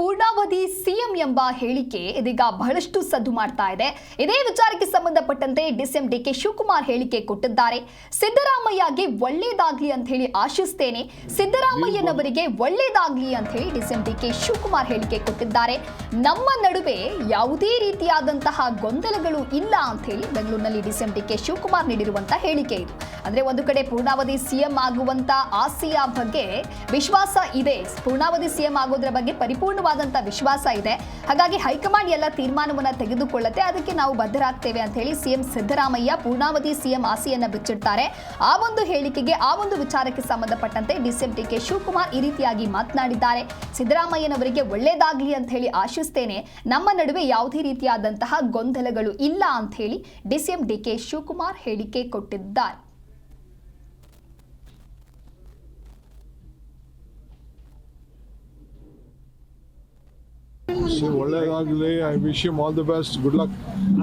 ಪೂರ್ಣಾವಧಿ CM ಎಂಬ ಹೇಳಿಕೆ ಇದೀಗ ಬಹಳಷ್ಟು ಸದ್ದು ಮಾಡ್ತಾ ಇದೆ. ಇದೇ ವಿಚಾರಕ್ಕೆ ಸಂಬಂಧಪಟ್ಟಂತೆ ಡಿಸಿಎಂ ಡಿಕೆ ಶಿವಕುಮಾರ್ ಹೇಳಿಕೆ ಕೊಟ್ಟಿದ್ದಾರೆ. ಸಿದ್ದರಾಮಯ್ಯಗೆ ಒಳ್ಳೇದಾಗ್ಲಿ ಅಂತ ಹೇಳಿ ಆಶಿಸ್ತೇನೆ. ಸಿದ್ದರಾಮಯ್ಯನವರಿಗೆ ಒಳ್ಳೇದಾಗ್ಲಿ ಅಂತ ಹೇಳಿ ಡಿಸಿಎಂ ಡಿಕೆ ಶಿವಕುಮಾರ್ ಹೇಳಿಕೆ ಕೊಟ್ಟಿದ್ದಾರೆ. ನಮ್ಮ ನಡುವೆ ಯಾವುದೇ ರೀತಿಯಾದಂತಹ ಗೊಂದಲಗಳು ಇಲ್ಲ ಅಂತ ಹೇಳಿ ಬೆಂಗಳೂರಿನಲ್ಲಿ ಡಿಸಿಎಂ ಡಿಕೆ ಶಿವಕುಮಾರ್ ನೀಡಿರುವಂತಹ ಹೇಳಿಕೆ ಇದು. ಅಂದ್ರೆ ಒಂದು ಕಡೆ ಪೂರ್ಣಾವಧಿ ಸಿಎಂ ಆಗುವಂತ ಆಸೆಯ ಬಗ್ಗೆ ವಿಶ್ವಾಸ ಇದೆ. ಪೂರ್ಣಾವಧಿ ಸಿಎಂ ಆಗೋದ್ರ ಬಗ್ಗೆ ಪರಿಪೂರ್ಣವಾದಂತ ವಿಶ್ವಾಸ ಇದೆ. ಹಾಗಾಗಿ ಹೈಕಮಾಂಡ್ ಎಲ್ಲ ತೀರ್ಮಾನವನ್ನ ತೆಗೆದುಕೊಳ್ಳುತ್ತೆ. ಅದಕ್ಕೆ ನಾವು ಬದ್ಧರಾಗ್ತೇವೆ ಅಂತ ಹೇಳಿ ಸಿಎಂ ಸಿದ್ದರಾಮಯ್ಯ ಪೂರ್ಣಾವಧಿ ಸಿಎಂ ಆಸೆಯನ್ನ ಬಿಚ್ಚಿಡ್ತಾರೆ. ಆ ಒಂದು ಹೇಳಿಕೆಗೆ, ಆ ಒಂದು ವಿಚಾರಕ್ಕೆ ಸಂಬಂಧಪಟ್ಟಂತೆ ಡಿಸಿಎಂ ಡಿ ಕೆ ಶಿವಕುಮಾರ್ ಈ ರೀತಿಯಾಗಿ ಮಾತನಾಡಿದ್ದಾರೆ. ಸಿದ್ದರಾಮಯ್ಯನವರಿಗೆ ಒಳ್ಳೇದಾಗ್ಲಿ ಅಂತ ಹೇಳಿ ಆಶಿಸ್ತೇನೆ. ನಮ್ಮ ನಡುವೆ ಯಾವುದೇ ರೀತಿಯಾದಂತಹ ಗೊಂದಲಗಳು ಇಲ್ಲ ಅಂತ ಹೇಳಿ ಡಿಸಿಎಂ ಡಿ ಕೆ ಶಿವಕುಮಾರ್ ಹೇಳಿಕೆ ಕೊಟ್ಟಿದ್ದಾರೆ. ಒಳ್ಳೇದಾಗಲಿ. I wish you all the best good luck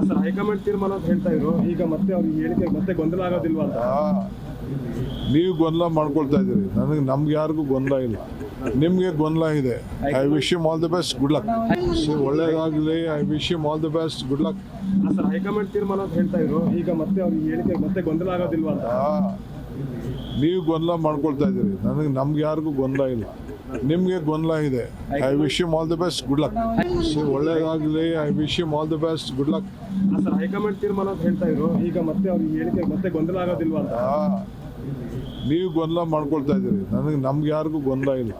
sir high command ತೀರ್ಮಾನ ಅಂತ ಹೇಳ್ತಾ ಇದ್ರು. ಈಗ ಮತ್ತೆ ಅವ್ರಿಗೆ ಹೇಳಿಕೆ ಮತ್ತೆ ಗೊಂದಲ ಆಗೋದಿಲ್ವಾ ಅಂತ? ನೀವು ಗೊಂದಲ ಮಾಡ್ಕೊಳ್ತಾ ಇದ್ದೀರಿ. ನನಗೆ ನಮ್ಗೆ ಯಾರಿಗೂ ಗೊಂದಲ ಇಲ್ಲ. ನಿಮಗೆ ಗೊಂದಲ ಇದೆ. I wish you all the best good luck ಒಳ್ಳೇದಾಗಲಿ. I wish you all the best good luck sir high command ತೀರ್ಮಾನ ಅಂತ ಹೇಳ್ತಾ ಇದ್ರು. ಈಗ ಮತ್ತೆ ಅವ್ರಿಗೆ ಹೇಳಿಕೆ ಮತ್ತೆ ಗೊಂದಲ ಆಗೋದಿಲ್ವಾ ಅಂತ? ನೀವು ಗೊಂದಲ ಮಾಡ್ಕೊಳ್ತಾ ಇದ್ದೀರಿ. ನನಗೆ ನಮ್ಗೆ ಯಾರಿಗೂ ಗೊಂದಲ ಇಲ್ಲ. ನಿಮಗೆ ಗೊಂದಲ ಇದೆ. I wish you all the best good luck ಒಳ್ಳೇದಾಗಲಿ. I wish you all the best good luck sir high command ತೀರ್ಮಾನ ಅಂತ ಹೇಳ್ತಾ ಇದ್ರು. ಈಗ ಮತ್ತೆ ಅವ್ರಿಗೆ ಹೇಳಿಕೆ ಮತ್ತೆ ಗೊಂದಲ ಆಗೋದಿಲ್ವಾ ಅಂತ? ನೀವು ಗೊಂದಲ ಮಾಡ್ಕೊಳ್ತಾ ಇದ್ದೀರಿ. ನನಗೆ ನಮ್ಗೆ ಯಾರಿಗೂ ಗೊಂದಲ ಇಲ್ಲ.